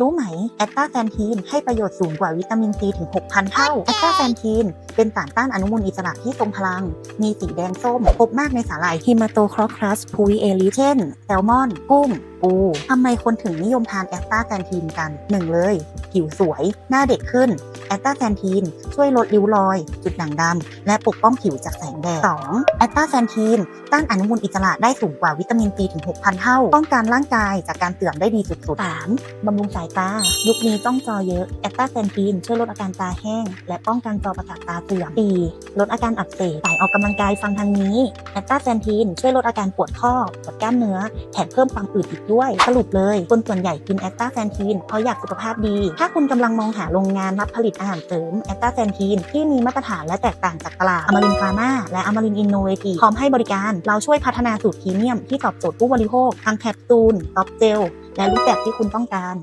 รู้ไหมแอตตาแซนทีนให้ประโยชน์สูงกว่าวิตามินซีถึง 6,000 เท่าแอตตาแซนทีนเป็นสารต้านอนุมูลอิสระที่ทรงพลัง มีสีแดงส้ม พบมากในสาหร่ายฮิมาโตครอคัสพูวิเอลิเช่นแซลมอน กุ้งปูทำไมคนถึงนิยมทานแอตตาแซนทีนกัน1เลย ผิวสวย หน้าเด็กขึ้น แอตตาแซนทีนช่วยลดริ้วรอย จุดด่างดำ และปกป้องผิวจากแสงแดด 2. แอตตาแซนทีนต้านอนุมูลอิสระได้สูงกว่าวิตามินซีถึง 6,000 เท่า ป้องกันร่างกายจากการเสื่อมได้ดีสุดๆ 3. บำรุงสายตา ยุคนี้จ้องจอเยอะ แอตตาแซนทีนช่วยลดอาการตาแห้ง และป้องกันจอประสาทตาเสื่อม 4. ลดอาการอักเสบสายออกกำลังกายฟังทางนี้ แอตตาแซนทีนช่วยลดอาการปวดข้อ ปวดกล้ามเนื้อ แถมเพิ่มความอืดอีกด้วย สรุปเลย คนส่วนใหญ่กินแอตตาแซนทีนเพราะอยากสุขภาพดี ถ้าคุณกำลังมองหาโรงงานรับผลิตอาหารเสริมแอตตาแซนทีนที่มีมาตรฐานและแตกต่างจากตลาดอมรินฟาร์มาและอมรินอินโนเวทีพร้อมให้บริการเราช่วยพัฒนาสูตรพรีเมียมที่ตอบโจทย์ผู้บริโภคทั้งแคปซูลท็อปเจลและรูปแบบที่คุณต้องการ